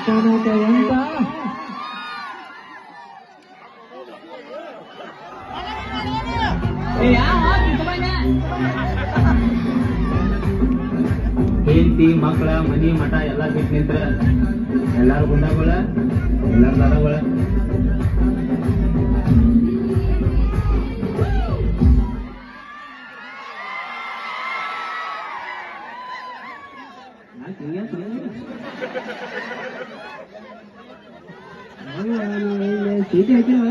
ನಟ ಎಂತ ಹೆಂಡತಿ ಮಕ್ಕಳ ಮನಿ ಮಠ ಎಲ್ಲ ಬಿಟ್ಟು ನಿಂತ್ರ ಎಲ್ಲಾರು ಗುಂಡಗಳ? ಎಲ್ಲಾರು ದಾರಗಳ ಚೀಟಿ ಹಾಕಿಲ್ವ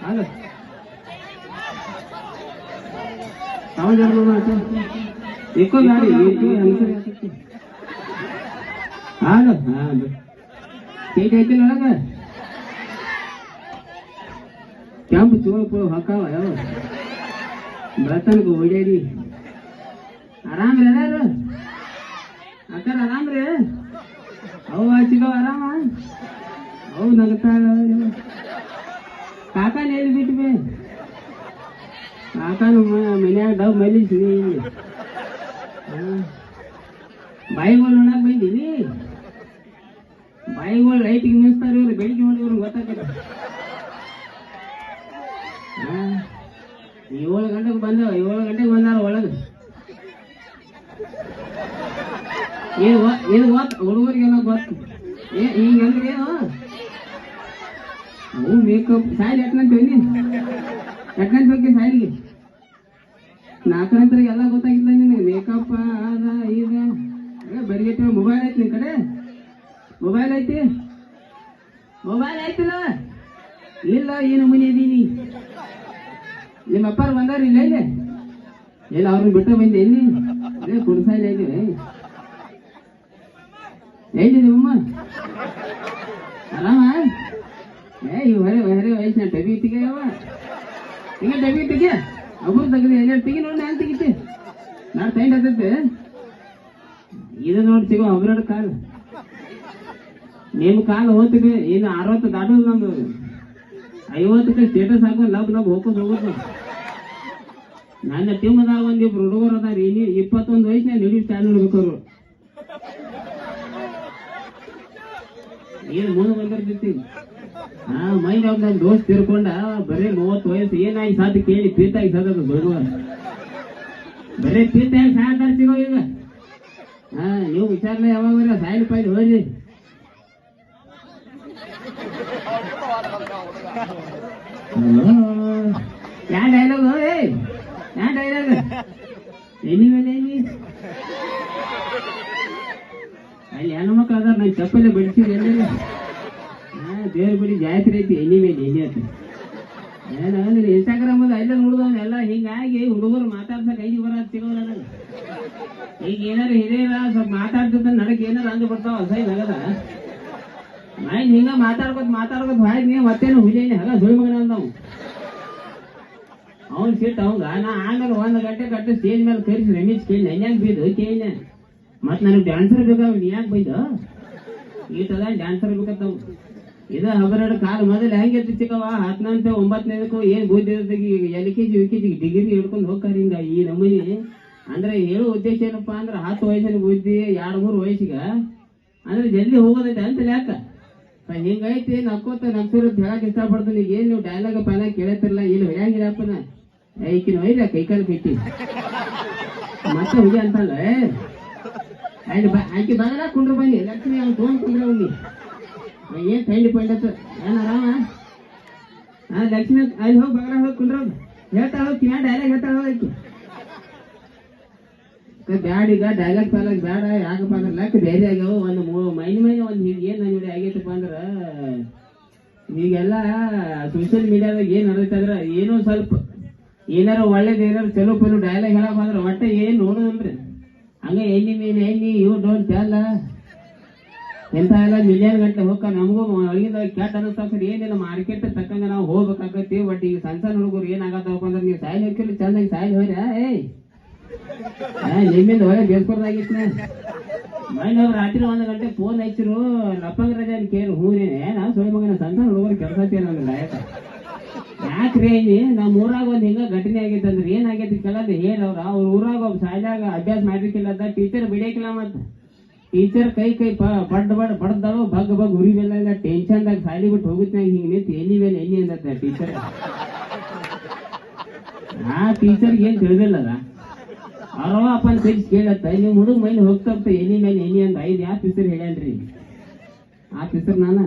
ಹಾಗ. ಆವಾಜ್ ಎಕ್ಕೋ ಗಾಡಿ ಆಗ ಹಾಗ ಚೀಟಿ ಹಾಕಿಲ್ಲ ಒಳಗ? ಕೆಂಪು ಚೋಳ ಪೋಳ ಹಾಕಾವ ಯಾವ ಬೆಳತನಕ ಓಡಾಡಿ ಆರಾಮ್ ರೀ ಅದಾರು ಅವು ಹಚ್ಚಿಗವ ಆರಾಮ? ನಗತಾಳ ಕಾಕಾನ ಎಲ್ಲಿ ಬಿಟ್ವಿ ಕಾಕಾನು ಮನ್ಯಾಗ ಡವ್ ಮಲಿಸಿನಿ ಬಾಯಿಗಳು ನೋಡಕ್ ಬಂದೀನಿ? ಬಾಯಿಗಳು ಲೈಟಿಗೆ ಮಿಸ್ತಾರ ಇವ್ರು ಬೆಳಿಗ್ಗೆ ನೋಡಿದ್ರು ಇವ್ರಿಗೆ ಏಳು ಗಂಟೆಗೆ ಬಂದವ ಏಳು ಗಂಟೆಗೆ ಬಂದಾರ ಒಳಗೆ ಏನು ಏನು ಗೊತ್ತು? ಹುಡುಗರಿಗೆಲ್ಲ ಗೊತ್ತು ಏ ಹಿಂಗಂದ್ರೆ ಏನು? ಅವು ಮೇಕಪ್ ಸಾಯಿಲ್ ಹೇಳಿ ಬನ್ನಿ. ಎಟ್ನಂತ ಬಗ್ಗೆ ಸಾಯಿಲ್ಗೆ ನಾಲ್ಕನಂತರ ಎಲ್ಲ ಗೊತ್ತಾಗಿಲ್ಲ ನಿನಗೆ. ಮೇಕಪ್ ಅದ ಈಗ ಬರೀ ಮೊಬೈಲ್ ಐತಿ ನಿನ್ ಕಡೆ? ಮೊಬೈಲ್ ಐತಿ? ಮೊಬೈಲ್ ಐತಿಲ್ಲ? ಇಲ್ಲ, ಏನು ಮನೆ ಇದೀನಿ. ನಿಮ್ಮ ಅಪ್ಪಾರು ಬಂದಾರ ಇಲ್ಲ ಇಲ್ಲ ಇಲ್ಲ ಅವ್ರನ್ನ ಬಿಟ್ಟು ಬಂದೆ, ಎಲ್ಲಿ? ಅದೇ ಕುಡ್ಸಾಯಿಲ್ಲ ಐತಿ ಎಲ್ಲಿ? ನಿಮ್ಮಮ್ಮ ಆರಾಮ? ಏ, ಇವ್ ಹೊರೆ ಹೊರೆ ವಯಸ್ಸಿನ ಡಬ್ಬಿ ತೆಗಿಯವ ಈಗ ಡಬ್ಬಿ ತೆಗಿಯ ಏನೇನು ತೆಗಿ ನೋಡಿ, ನಾನು ತೆಗಿತೆ. ನಾನು ಟೈಮ್ ಆಗ್ತೈತೆ ಇದು ನೋಡಿ ಸಿಗೋ ಒಬ್ಬರಡು ಕಾಲು. ನಿಮ್ಮ ಕಾಲು ಹೋಗ್ತೀವಿ ಇನ್ನು ಅರವತ್ತು ದಾಟೋದು ನಮ್ದು. ಐವತ್ತಕ್ಕೆ ಸ್ಟೇಟಸ್ ಹಾಕೊಂಡು ಲಬ್ ಲಬ್ ಹೋಗೋದು ಹೋಗೋದು. ನನ್ನ ಟೀಮದಾಗ ಒಂದಿಬ್ರು ಹುಡುಗರು ಅದಾರ. ಇನ್ನು ಇಪ್ಪತ್ತೊಂದು ವಯಸ್ಸಿನ ನಿಡಿ ಸ್ಟ್ಯಾಂಡ್ ನೋಡ್ಬೇಕು ಅವ್ರು. ಏನು ಮುಂದೆ ಬಂದಿರ್ತೀವಿ ಹಾ ಮೈ ಅವ್ರ ನನ್ನ ದೋಸ್ತ್ ತಿರ್ಕೊಂಡ, ಬರೀ ಮೂವತ್ತು ವಯಸ್ಸು ಏನಾಗಿ ಸಾತ್ ಕೇಳಿ ಪೀತಾಗಿ ಸಾಧದು ಬರುವ. ಬರೀ ಪೀತಾಗಿ ಸಾಯ್ತಾರ ಸಿಗೋ ಈಗ. ಹಾ ನೀವು ವಿಚಾರನೆ ಯಾವಾಗ ಸಾಯಿಲ್ ಪಾಯಿಲ್ ಹೋಗಿ ಯಾ ಡೈಲಾಗ್? ಏ ಯಾ ಡೈಲಾಗ್? ಎನಿ ಏನಿ ಅಲ್ಲಿ ಹೆಣ್ಣು ಮಕ್ಕಳು ಅದಾರ, ನಾನು ಚಪ್ಪಲಿ ಬಡಿಸಿದ್ರೆ ದೇವ್ರ ಬಿಡಿ ಜಾತ್ರೆ ಐತಿ ಎಣ್ಣೆ ಮೇಲೆ ಎಣ್ಣೆ ಏನು ನೀನು ಇನ್ಸ್ಟಾಗ್ರಾಮ್ ಅಲ್ಲಿ ಎಲ್ಲ ನೋಡಿದವನ್ ಎಲ್ಲ ಹಿಂಗಾಗಿ ಹುಡುಗರು ಮಾತಾಡ್ಸಕ್ ಐದು ಬರ ಸಿಗೋಲ್ಲ ಈಗ ಏನಾರು ಹಿರಿಯರ ಸ್ವಲ್ಪ ಮಾತಾಡ್ತಿದ್ದ ನನಗೆ ಏನಾರು ಅಂದು ಬರ್ತಾವ ಸೈನ್ ನಗದ ಮೈನ್ ಹಿಂಗ ಮಾತಾಡ್ಕೊತ ಮಾತಾಡ್ಕೊತ ಹಾಯ್ ನೀ ಮತ್ತೇನು ಹುಜೇನಿ ಹಗ ಸುಳಿ ಮಗನ ಅಂದವ್? ಅವ್ನ್ ಸಿಟ್ಟು ಅವಂಗ. ನಾ ಆಮೇಲೆ ಒಂದ್ ಗಂಟೆ ಗಂಟೆ ಸ್ಟೇಜ್ ಮೇಲೆ ಕರಿಸಿ ರಮೇಶ್ ಕೇಳಿ ನೆನ್ಯಾಗ ಬೀದು ಕೇಳಿನ ಮತ್ ನನಗೆ ಡ್ಯಾನ್ಸರ್ ಬೇಕಾವ ನೀ ಯಾಕೆ ಬೈದ? ಈಟದ ಡ್ಯಾನ್ಸರ್ ಬೇಕಂತ ಇದು ಅವರಡ ಕಾಲ ಮೊದಲ ಹೆಂಗೆ ಚಿಕ್ಕವ ಹತ್ತನಂತೆ, ಒಂಬತ್ತನೇದಕ್ಕೂ ಏನ್ ಬುದ್ಧಿ L K G, U K G degree ಹಿಡ್ಕೊಂಡು ಹೋಗ್ತಾರ ಹಿಂಗ ಈ ನಮೂನಿ ಅಂದ್ರೆ ಹೇಳೋ ಉದ್ದೇಶ ಏನಪ್ಪಾ ಅಂದ್ರೆ ಹತ್ತು ವಯಸ್ಸಿನ ಬುದ್ಧಿ, ಎರಡು ಮೂರು ವಯಸ್ಸಿಗ. ಅಂದ್ರೆ ಜಲ್ದಿ ಹೋಗೋದೈತೆ ಅಂತ ಯಾಕ ಹಿಂಗೈತಿ, ನಕ್ಕೋತ ನಗ್ತಿರೋದು ಹೇಳಕ್ ಇಷ್ಟಪಡ್ತೀನಿ. ಏನ್ ನೀವು ಡೈಲಾಗ್ ಪಾಲ ಕೇಳತ್ತಿರಲ್ಲ? ಇಲ್ಲಿ ಹೊಯ್ಯಾಂಗಿಲ್ಲಪ್ಪನ ಐಕಿನ ಒಯ್ದ ಕೈಕಾಲು ಕಟ್ಟಿ ಮತ್ತೆ ಹುಗಿ ಅಂತಲ್ಲ ಆಯ್ತು ಬಾ, ಆಕೆ ಬಗಲ ಕುಂಡ್ರು ಬನ್ನಿ. ಲಕ್ಷ್ಮಿ, ಅವ್ನು ಫೋನ್ ಕುಂಡ್ರ ಬನ್ನಿ. ಏನ್ ತೈಲಿ ಪೈಲತ್ತು ಏನು ಆರಾಮ? ಹಾ ಲಕ್ಷ್ಮಿ, ಅಲ್ಲಿ ಹೋಗಿ ಬಗರ ಹೋಗಿ ಕುಂದ್ರ. ಹೇಳ್ತಾ ಹೋಗಿ ಡೈಲಾಗ್ ಹೇಳ್ತಾ ಹೋಗಿ. ಬ್ಯಾಡ ಈಗ ಡೈಲಾಗ್ ಪಾಲಾಗ್ ಬ್ಯಾಡ ಯಾಕಪ್ಪ ಅಂದ್ರೆ ಲಕ್ ಬೇರೆ ಆಗ್ಯಾವ. ಒಂದು ಮೂರು ಮೈನ್ ಮೈನ್ ಒಂದು ಹಿಂಗೆ ಏನು ನೋಡಿ ಆಗೈತಪ್ಪ ಅಂದ್ರೆ, ಈಗೆಲ್ಲ ಸೋಷಿಯಲ್ ಮೀಡಿಯಾದಾಗ ಏನ್ ನಡೀತಂದ್ರ ಏನೋ ಸ್ವಲ್ಪ, ಏನಾರ ಒಳ್ಳೇದು ಏನಾರ ಚಲೋ ಪಲೋ ಡೈಲಾಗ್ ಹೇಳಕ್ ಅಂದ್ರೆ, ಒಟ್ಟ ಏನ್ ನೋಡೋದಂದ್ರೆ ಹಂಗ ಎಣ್ಣಿ ಮೀನ್ ಎಣ್ಣಿ, ಇವ್ ಡೋಂಟ್ ಟೆಲ್ ಎಂತ ಎಲ್ಲ ಮಿಲಿಯನ್ ಗಂಟೆ ಹೋಗ ನಮಗೂ ಒಳಗಿಂದ ಕೆಟ್ಟ ಅನಿಸ್ತಾಕ್ರಿ ಏನಿಲ್ಲ ಮಾರ್ಕೆಟ್ ತಕ್ಕಂಗ ನಾವು ಹೋಗ್ಬೇಕಾಗತ್ತಿ ಬಟ್ ಈಗ ಸಣ್ಣ ಸಣ್ಣ ಹುಡುಗರು ಏನಾಗತ್ತಪ್ಪ ಅಂದ್ರೆ ನೀವು ಸಾಯಿಲ್ ಹೋಗ್ತಿಲ್ಲ ಚಂದಾಗಿ ಸಾಯಿಲ್ ಹೋಯ್ರ ಏಯ್. ನಿಮ್ಮಿಂದ ಒಳ್ಳೆ ಬೇಸ್ಕೊಡ್ದಾಗಿತ್ತು ಮೈನ್ ಅವ್ರು ರಾತ್ರಿ ಒಂದು ಗಂಟೆ ಫೋನ್ ಹಚ್ಚಿರು ಲಪ್ಪಂಗ ರಜೆ ಕೇಳಿ ಹೂನೇನೆ ನಾನು ಸೋಯ್ ಮಗನ, ಸಣ್ಣ ಸಣ್ಣ ಹುಡುಗರು ಕೆಲಸ ಲಾಯಕ ಯಾಕ್ರಿ ನಮ್ಮ ಊರಾಗ ಒಂದು ಹಿಂಗ ಘಟನೆ ಆಗೈತೆ ಅಂದ್ರೆ ಏನಾಗೈತಿ ಕೇಳೋದು? ಹೇಳವ್ರ, ಅವ್ರ ಊರಾಗ ಒಬ್ಬ ಸಾಯ್ದಾಗ ಅಭ್ಯಾಸ ಅಂತ ಟೀಚರ್ ಬಿಡಿಯಕ್ಕಿಲ್ಲ ಮತ್ತ. ಟೀಚರ್ ಕೈ ಕೈ ಪಡ್ ಬಡ್ ಬಡ್ದಾವ ಬಗ್ ಬಗ್ ಉರಿ ಟೆನ್ಷನ್ ಟೆನ್ಷನ್ದಾಗ ಸಾಲಿ ಬಿಟ್ಟು ಹೋಗುತ್ತೆ ಹಿಂಗ್ ನಿಂತು ಎಲ್ಲಿ ಮೇಲೆ ಎಲ್ಲಿ ಅಂದತ್ತೆ ಟೀಚರ್ ಆ ಟೀಚರ್ ಏನ್ ತಿಳಿದಿಲ್ಲದ? ಅರವ ಅಪ್ಪನ ಕೈ ಕೇಳತ್ತ, ನೀವು ಹುಡುಗ ಮೈಲಿ ಹೋಗ್ತಾ ಎಲ್ಲಿ ಮೇಲೆ ಎಲ್ಲಿ ಅಂದ. ಐದು ಯಾವ ಹೆಸರು ಹೇಳ್ಯಾನ್ರಿ. ಆ ಹೆಸರು ನಾನ?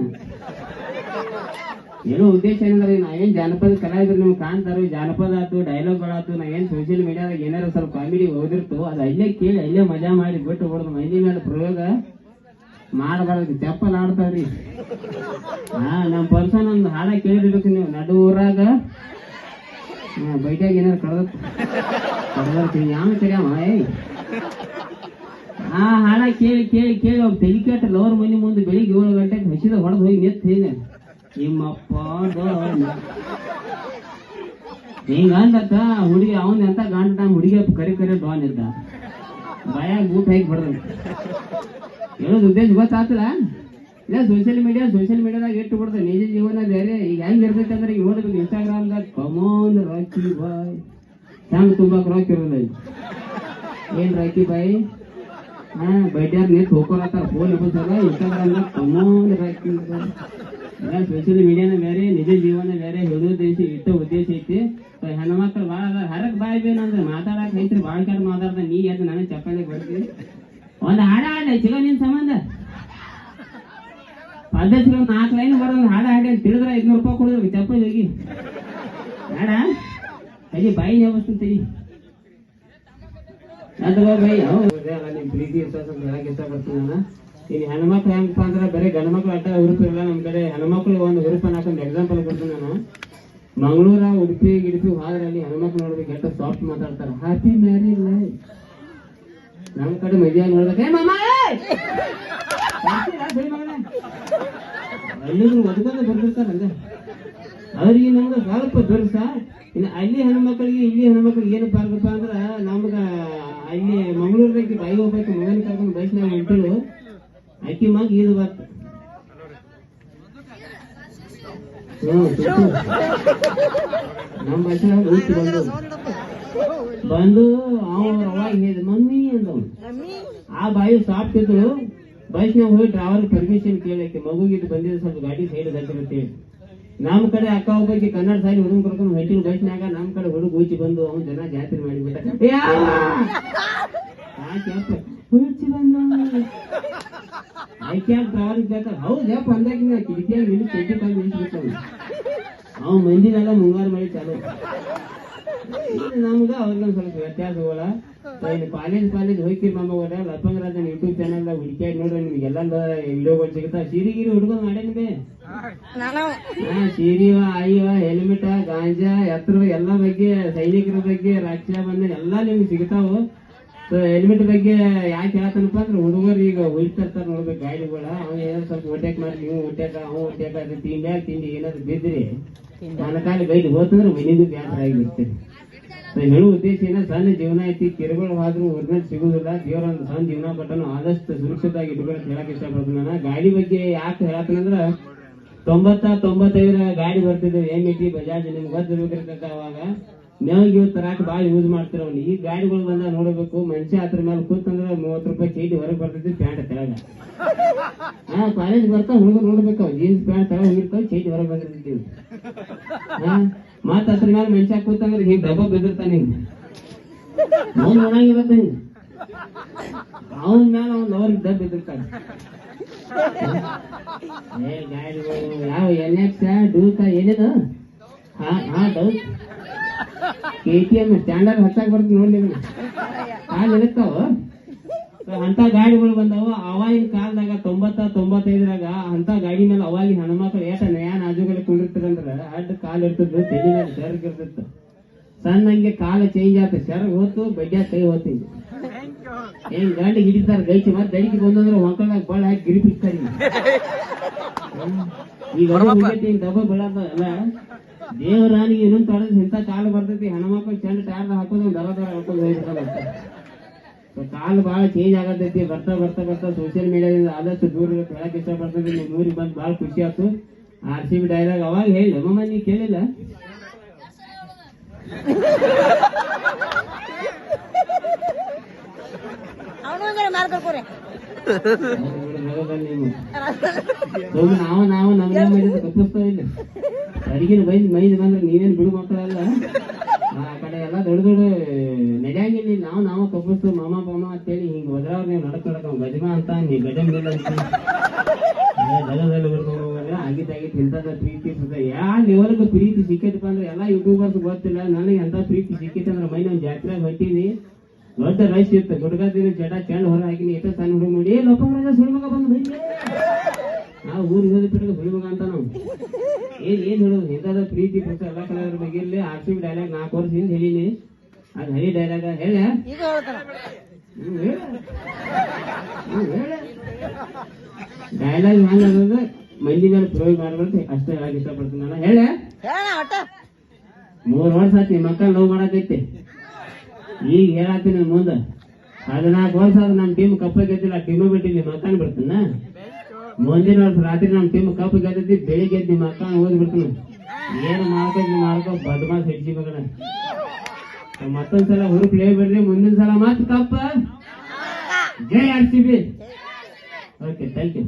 ಏನೋ ಉದ್ದೇಶ ಏನಂದ್ರೆ ನಾವೇನ್ ಜಾನಪದ ಕಲಾವಿದ್ರು ನಿಮ್ಗೆ ಕಾಣ್ತಾರೋ ಜಾನಪದ ಆತು ಡೈಲಾಗ್ ಗಳಾತು ನಾವೇನ್ ಸೋಷಿಯಲ್ ಮೀಡಿಯಾದಾಗ ಏನಾರ ಸ್ವಲ್ಪ ಕಾಮಿಡಿ ಓದಿರ್ತು, ಅದು ಅಲ್ಲೇ ಕೇಳಿ, ಅಲ್ಲೇ ಮಜಾ ಮಾಡಿ ಬಿಟ್ಟು ಬಿಡೋದು, ಮೈಲಿ ಮೇಲೆ ಪ್ರಯೋಗ ಮಾಡಬಾರ್ದು, ಚಪ್ಪಲ್ ಆಡ್ತಾವ್ರಿ. ಹಾ ನಮ್ಮ ಪರ್ಸನ್ ಒಂದು ಹಾಡ ಕೇಳಿರ್ಬೇಕು ನೀವು, ನಡು ಊರಾಗ. ಬೈಟಾಗ ಏನಾರ ಕಳೆದ ಯಾವ ಕರಿಯಮ್ಮ ಏಯ್? ಆ ಹಾಡ ಕೇಳಿ ಕೇಳಿ ಕೇಳಿ ಒಬ್ಬ ತೆಲಿಕೇಟ ಲವರ್ ಮನೆ ಮುಂದೆ ಬೆಳಿಗ್ಗೆ ಏಳು ಗಂಟೆಗೆ ಹಸಿದ ಹೊಡೆದು ಹೋಗಿ ನಿಂತ ಹೇಗೆ ನಿಮ್ಮಪ್ಪ ಹಿಂಗ ಅಂದತ್ತ ಹುಡುಗಿ, ಅವನ್ ಎಂತ ಗಂಡ ಹುಡುಗಿ ಕರಿ ಕರಿ ಡಾನ್ ಇದ್ದ. ಬಾಯಾಗ ಊಟ ಹೇಗೆ ಬಡ್ದ ಹೇಳೋದು ಉದ್ದೇಶ ಗೊತ್ತಾಗ್ತದ? ಇಲ್ಲ ಸೋಷಿಯಲ್ ಮೀಡಿಯಾ ಸೋಷಿಯಲ್ ಮೀಡಿಯಾದಾಗ ಇಟ್ಟು ಬಿಡ್ತದೆ ನಿಜ ಜೀವನ ಬೇರೆ ಈಗ ಹೆಂಗ್ ಇರ್ತೈತೆ ಅಂದ್ರೆ ಈಗ ನೋಡ್ಬೇಕು ಇನ್ಸ್ಟಾಗ್ರಾಮ್ದಾಗ ಕಮೋನ್ ರಾಕಿ ಬಾಯ್ ಹೆಂಗ್ ತುಂಬಾಕ್ ರಾಕಿ ಇರೋದ. ಏನ್ ರಾಕಿ ಬಾಯ್ ಹಾ, ಬೈಡ್ಯಾರ ನಿಂತು ಹೋಗೋರತ್ತಾರ ಫೋನ್ ಇಬ್ಬಸಲ್ಲ ಇನ್ಸ್ಟಾಗ್ರಾಮ್ದಾಗ ಕಮೋನ್ ರಾಕಿ ಎಲ್ಲ ಸೋಷಿಯಲ್ ಮೀಡಿಯಾನ ಬೇರೆ, ನಿಜ ಜೀವನ ಬೇರೆ ದೇಶ, ಇಟ್ಟ ಉದ್ದೇಶ ಐತಿ. ಹೆಣ್ಮಕ್ಳು ಭಾಳ ಅದಾರ. ಹರಕ್ ಬಾಯ್ ಬೇನಂದ್ರೆ ಮಾತಾಡಕ್ ಐತ್ರಿ ಭಾಳ ಕಾಲ ಮಾತಾಡ್ದ. ನೀ ಎದ್ದು ನನಗೆ ಚಪ್ಪಲಿ ಬರ್ತೀನಿ ಒಂದ್ ಹಾಡ ಹಾಡ ಚಿಗ ನಿನ್ ಸಂಬಂಧ. ಪದ್ಧತಿಗಳು ನಾಲ್ಕು ಲೈನ್ ಬರೋದು ಹಾಡ ಹಾಡಿ ತಿಳಿದ್ರೆ ಐದ್ನೂರು ರೂಪಾಯಿ ಕೊಡಿದ್ರು ಚಪ್ಪಲಿ ಹೋಗಿ. ಹಾಡ ಅಯ್ಯ ಬಾಯಿ ನೇವಸ್ತು ತೆಗಿ ಅದು ಬಾಯಿ ನಿಮ್ ಪ್ರೀತಿ ಇಷ್ಟ ಇಷ್ಟಪಡ್ತೀನಿ ನಾನು. ಇನ್ನು ಹೆಣ್ಮಕ್ಳು ಹೆಂಗಪ್ಪ ಅಂದ್ರೆ ಬರೀ ಗಂಡ ಮಕ್ಳು ಅಡ್ಡ ಉರುಪು ಇಲ್ಲ ನಮ್ಮ ಕಡೆ ಹೆಣ್ಮಕ್ಳು ಒಂದು ಹುರುಪನ್ನ ಹಾಕೊಂಡು ಎಕ್ಸಾಂಪಲ್ ಕೊಡ್ತೀನಿ ನಾನು. ಮಂಗಳೂರ, ಉಡುಪಿ, ಗಿಡುಪಿ ಹೋದ್ರೆ ಅಲ್ಲಿ ಹೆಣ್ಮಕ್ಳು ನೋಡ್ಬೇಕು ಎಷ್ಟು ಸಾಫ್ಟ್ ಮಾತಾಡ್ತಾರೆ. ಹ್ಯಾಪಿ ಮ್ಯಾರಿ ಇಲ್ಲ ನಮ್ಮ ಕಡೆ ಮದುವೆ ನೋಡ್ಬೇಕು ಬರ್ತಿರ್ತಾರಲ್ಲ ಅವ್ರಿಗೆ ನಮ್ಗೆ ಸ್ವಲ್ಪ ದೊರಸ ಇನ್ನು ಅಲ್ಲಿ ಹೆಣ್ಮಕ್ಳಿಗೆ, ಇಲ್ಲಿ ಹೆಣ್ಮಕ್ಳಿಗೆ ಏನಪ್ಪ ಆಗಪ್ಪ ಅಂದ್ರ ನಮ್ಗ ಅಲ್ಲಿ ಮಂಗಳೂರಿಗೆ ಬಾಯಿ ಹೋಗ್ಬೇಕು ಮಗನ ಕರ್ಕೊಂಡು ನಾವು ಹೊಂಟಿರು ಅಕ್ಕಿ ಮಗ ಇದು ಬರ್ತ ನಮ್ಮ ಬಂದು. ಬಂದು ಅವನು ಅವಾಗ ಹೇಳಿದ ಮಮ್ಮಿ ಅಂದವ್ ಆ ಬಾಯಿ ಸಾಫ್ಟ್ ಇದ್ರು ಬಸ್ನಾಗ ಹೋಗಿ ಡ್ರಾವರ್ ಪರ್ಮಿಷನ್ ಕೇಳಕ್ಕೆ ಮಗುಗಿಟ್ಟು ಬಂದಿದ್ದು ಸ್ವಲ್ಪ ಗಾಡಿ ಸೈಡ್ ಹೇಳಿ ನಮ್ಮ ಕಡೆ ಅಕ್ಕ ಒಬ್ಬಕ್ಕೆ ಕನ್ನಡ ಸಾರಿ ಹುಡುಗ ಕರ್ಕೊಂಡು ಹೊಟ್ಟಿನ ಬಸ್ನಾಗ ನಮ್ಮ ಕಡೆ ಹುಡುಗ ಹೂಚಿ ಬಂದು ಅವನು ಜನ ಜಾತ್ರೆ ಮಾಡಿಬಿಟ್ಟ ಹುಚ್ಚಿ ಬಂದ ಆಯ್ಕೆ ಡ್ರೈವರ್ ಬೇಕಾದ್ರೆ ಹೌದಪ್ಪ ಅಂದಾಗ ಕಿಟಕಿಯಾಗ ನಿಲ್ಲಿ ಚಡ್ಡಿ ತಂದು ನಿಲ್ಸ್ಬಿಟ್ಟು ಅವ ಮಂದಿನೆಲ್ಲ ಮುಂಗಾರು ಮಳೆ ಚಾಲು ನಮ್ಗ ಅವ್ರಿಗೊಂದ್ ಸ್ವಲ್ಪ ವ್ಯತ್ಯಾಸಗಳ. ಇಲ್ಲಿ ಕಾಲೇಜ್ ಕಾಲೇಜ್ ಹೋಗ್ತೀರಿ ಮಾಮ ಹೋದ ಲಪ್ಪಂಗರಾಜನ್ ಯೂಟ್ಯೂಬ್ ಚಾನಲ್ ಹುಡುಕಿಯಾಗಿ ನೋಡ್ರಿ ನಿಮ್ಗೆಲ್ಲ ವಿಡಿಯೋಗಳು ಸಿಗುತ್ತಾ? ಸೀರೆ ಗಿರಿ ಹುಡುಗರು ಮಾಡೇನಿ ಬೇ. ಹಾ ಸೀರಿವ ಆಯಿವ ಹೆಲ್ಮೆಟ್ ಗಾಂಜಾ ಎತ್ತರ ಎಲ್ಲ ಬಗ್ಗೆ ಸೈನಿಕರ ಬಗ್ಗೆ ರಕ್ಷಾ ಬಂಧನ ಎಲ್ಲ ನಿಮ್ಗೆ ಸಿಗ್ತಾವು ಸೊ ಹೆಲ್ಮೆಟ್ ಬಗ್ಗೆ ಯಾಕೆ ಹೇಳತ್ತನಪ್ಪ ಅಂದ್ರೆ ಹುಡುಗರು ಈಗ ಹೊಯ್ತಿರ್ತಾರ ನೋಡ್ಬೇಕು ಗಾಡಿಗಳ ಅವ್ನು ಏನಾದ್ರು ಸ್ವಲ್ಪ ಹೊಟ್ಟೆಕ್ ಮಾಡಿ ನೀವು ಅವ್ ಅವ್ನು ಹೊಟ್ಯಾಕ ಅದು ತಿಂಡ್ಯಾಗ ತಿಂಡಿ ಏನಾದ್ರು ಬಿದ್ರಿ ನನ್ನ ಕಾಲಿ ಗೈಡ್ ಹೋತಂದ್ರೆ ಮನೆಗೂ ಬ್ಯಾಸರ ಆಗಿಬಿಡ್ತೀರಿ ಸೊ ಹೇಳೋ ಉದ್ದೇಶ ಏನ ಸಣ್ಣ ಜೀವನ ಐತಿ ಕಿರುಗಳು ಆದ್ರೂ ಊರಿನಲ್ಲಿ ಸಿಗುದಿಲ್ಲ. ದೇವ್ರ ಒಂದು ಸಣ್ಣ ಜೀವನ ಕೊಟ್ಟನು ಆದಷ್ಟು ಸುರಕ್ಷಿತವಾಗಿ ಇಟ್ಕೊಳ್ಳೋಕೆ ಹೇಳಕ್ ಇಷ್ಟಪಡ್ತೀನಿ ನಾನು. ಗಾಡಿ ಬಗ್ಗೆ ಯಾಕೆ ಹೇಳತ್ತಂದ್ರ ತೊಂಬತ್ತ ತೊಂಬತ್ತೈದರ ಗಾಡಿ ಬರ್ತಿದ್ದೆ ಎಂ ಇ ಟಿ ಬಜಾಜ್ ನಿಮ್ಗೆ ಗೊತ್ತಿರ್ಬೇಕಿರ್ತೈತೆ ಅವಾಗ. ಮೇವ್ ಗಿವ್ ತರಾಕ ಭಾಳ ಯೂಸ್ ಮಾಡ್ತಿರ ಅವ್ನು. ಈ ಗಾಡಿಗಳು ಬಂದ ನೋಡಬೇಕು ಮನುಷ್ಯ ಅದ್ರ ಮೇಲೆ ಕೂತಂದ್ರ ಮೂವತ್ ರೂಪಾಯಿ ಚೈಟಿ ಹೊರಗೆ ಬರ್ತೈತಿ ಪ್ಯಾಂಟ್ ತೆಳಗ. ಹಾ ಕಾಲೇಜ್ ಬರ್ತಾ ಹುಡುಗ ನೋಡ್ಬೇಕು ಜೀನ್ಸ್ ಪ್ಯಾಂಟ್ ತಳ ಹೋಗಿರ್ತಾವ ಚೈಟಿ ಹೊರಗೆ ಬಂದಿರ್ತೀವಿ. ಹಾ ಮತ್ತ ಅದ್ರ ಮೇಲೆ ಮನುಷ್ಯ ಕೂತಂದ್ರೆ ಹಿಂಗ್ ಡಬ್ಬ ಬಿದ್ದಿರ್ತಾನೆ ಹಿಂಗ. ಅವ್ನು ಒಣಗಿರುತ್ತೆ ಹಿಂಗ್. ಅವನ ಮೇಲೆ ಅವ್ನು ಅವ್ರ ಡಬ್ಬ ಬಿದ್ದಿರ್ತಾನೆ. ಏ ಗಾಡಿಗಳು ಯಾವ ಎನ್ ಎಕ್ಸ್ ಡೂಕ ಏನಿದು? ಕೆ ಟಿ ಎಂ ಸ್ಟ್ಯಾಂಡರ್ಡ್ ಹಚ್ಚಾಕ್ ಬರ್ತೀನಿ ನೋಡಿ ಕಾಲ್ ಇರುತ್ತಾವ ಅಂತ ಗಾಡಿಗಳು ಬಂದಾವ. ಅವಾಗಿನ ಕಾಲದಾಗ ತೊಂಬತ್ತ ತೊಂಬತ್ತೈದರಾಗ ಅಂತ ಗಾಡಿ ಮೇಲೆ ಅವಾಗಿನ ಹೆಣ್ಮಕ್ಳು ಏಟ ನಯಾ ಆಜುಗಳಿಗೆ ಕುಂಡಿರ್ತಾರಂದ್ರ ಅಡ್ಡ ಕಾಲ್ ಇರ್ತಿದ್ದು ಮೇಲೆ ಸೆರ್ಗ್ ಇರ್ತಿತ್ತು ಸಣ್ಣ ಹಂಗೆ ಕಾಲ ಚೇಂಜ್ ಆತ ಸೆರ್ಗ್ ಹೋತು ಬಡ್ಡ್ಯಾಗ ಕೈ ಹೋತಿದ್ದು ಏನ್ ಗಾಡಿ ಹಿಡಿತಾರ ಗೈಚಿ ಮತ್ತೆ ದಡಿಗೆ ಬಂದಂದ್ರೆ ಹೊಂಕಳಾಗ ಬಳ ಹಾಕಿ ಗಿರಿ ಬಿಡ್ತಾರೆ ಈಗ ಬೀಳದ ಅಲ್ಲ? ದೇವರಾನಿಗೆ ಇನ್ನೊಂದು ತೊಡದ್ ಇಂಥ ಕಾಲ ಬರ್ತೈತಿ ಹೆಣ್ಮಕ್ಳು ಚಂದ ಟೈರ್ ಹಾಕೋದು ದರ ದರ ಹಾಕೋದು ಕಾಲು ಭಾಳ ಚೇಂಜ್ ಆಗತೈತಿ ಬರ್ತಾ ಬರ್ತಾ ಬರ್ತಾ ಸೋಷಿಯಲ್ ಮೀಡಿಯಾದಿಂದ ಆದಷ್ಟು ದೂರ ಹೇಳಕ್ ಇಷ್ಟಪಡ್ತೈತಿ ನಿಮ್ಮ ಊರಿಗೆ ಬಂದು ಭಾಳ ಖುಷಿ ಆಯ್ತು. ಆರ್ ಸಿ ಬಿ ಡೈಲಾಗ್ ಅವಾಗ ಹೇಳಿ ನಮ್ಮ ನೀ ಕೇಳಿಲ್ಲ? ನಾವು ನಾವು ನಮ್ಮ ಮಾಡಿದ್ದು? ಕಪ್ಪಿಸ್ತಾವ ಇಲ್ಲ. ಅಡಿಗೆನ ಬೈದು ಮೈದ್ ಬಂದ್ರೆ ನೀವೇನು ಬಿಡು ಮಕ್ಕಳಲ್ಲ? ಆ ಕಡೆ ಎಲ್ಲ ದೊಡ್ಡ ದೊಡ್ಡ ನಡೆಯಂಗಿಲ್ಲ. ನಾವು ನಾವು ಕಬ್ಬಿಸ್ತು ಮಾಮ ಪಾಮ ಅಂತೇಳಿ ಹಿಂಗ್ ಹೋದ್ರವ್ರು ನೀವು ನಡ್ಕೊಳಕ ನಡಕ ಗಜಮ ಅಂತ ನೀವು ಗಜಮ ಇಲ್ಲ ಅಂತ. ಗಜದಲ್ಲಿ ಬರ್ಕೊಂಡು ಪ್ರೀತಿ ಯಾ ಲೆವೆಲ್ಗೆ ಪ್ರೀತಿ ಸಿಕ್ಕೈತಪ್ಪ ಅಂದ್ರೆ ಎಲ್ಲ ಯೂಟ್ಯೂಬರ್ಸ್ ಗೊತ್ತಿಲ್ಲ. ನನಗೆ ಎಂತ ಪ್ರೀತಿ ಸಿಕ್ಕಿತ್ತು ಅಂದ್ರೆ ಮೈ ನಾವು ಹೊಟ್ಟಿನಿ ದೊಡ್ಡ ರೈಸ್ ಇತ್ತು. ಗುಡ್ಗದಿನ ಜಡ ಚೆಂಡು ಹೊರ ಹಾಕಿನಿ. ಎಷ್ಟ ಸಣ್ಣ ಹುಡುಗ ನೋಡಿ. ಲೋಕ ಸುಳ್ಮಗ ಬಂದು ನಾವು ಊರಿಗೆ ಹೋದ ಅಂತ ನಾವು. ಏನ್ ಏನ್ ಹೇಳೋದು? ಇಂಥದ ಪ್ರೀತಿ ಪುಸ್ತಕ ಎಲ್ಲ ಕಲಾವಿದ್ರ ಬಗ್ಗೆ ಇಲ್ಲಿ ಆರ್ ಸಿ ಬಿ ಡೈಲಾಗ್ ನಾಲ್ಕು ವರ್ಷ ಹಿಂದೆ ಹೇಳೀನಿ. ಅದು ಹರಿ ಡೈಲಾಗ ಹೇಳ. ಡೈಲಾಗ್ ಹಂಗಂದ್ರೆ ಮಂದಿ ಮೇಲೆ ಪ್ರಯೋಗ ಮಾಡ್ಬಾರ್ದು ಅಷ್ಟೇ ಹೇಳಕ್ ಇಷ್ಟಪಡ್ತೀನಿ ನಾನು. ಹೇಳ. ಮೂರು ವರ್ಷ ಆಯ್ತು ನಿಮ್ಮ ಮಕ್ಕಳು ಲವ್ ಮಾಡಕೈತಿ ಈಗ ಹೇಳತ್ತೀನಿ ಮುಂದೆ. ಹದಿನಾಲ್ಕು ವರ್ಷ ಆದ್ರೆ ನಮ್ಮ ಟೀಮ್ ಕಪ್ಪ ಗೆದ್ದಿಲ್ಲ ಟೀಮ್ ಬಿಟ್ಟು ಮಕ್ಕಳ ಬಿಡ್ತಾನ? ಮುಂದಿನ ವರ್ಷ ರಾತ್ರಿ ನಮ್ಮ ಟೀಮ್ ಕಪ್ ಗೆದ್ದೈತಿ ಬೆಳಿಗ್ಗೆ ಎದ್ದು ನಿಮ್ಮ ಅಕ್ಕನ ಓದಿ ಬಿಡ್ತಾನ. ಏನು ಮಾಡ್ಕೊಂಡು ಮಾಡ್ಕೊ, ಬದ್ಮಾಸ್ ಹೆಚ್ಚಿ ಮಗನ. ಮತ್ತೊಂದ್ಸಲ ಹುರುಪ್ ಬಿಡ್ರಿ, ಮುಂದಿನ ಸಲ ಮತ್ತೆ ಕಪ್ಪ. ಜೈ R C B. Okay thank you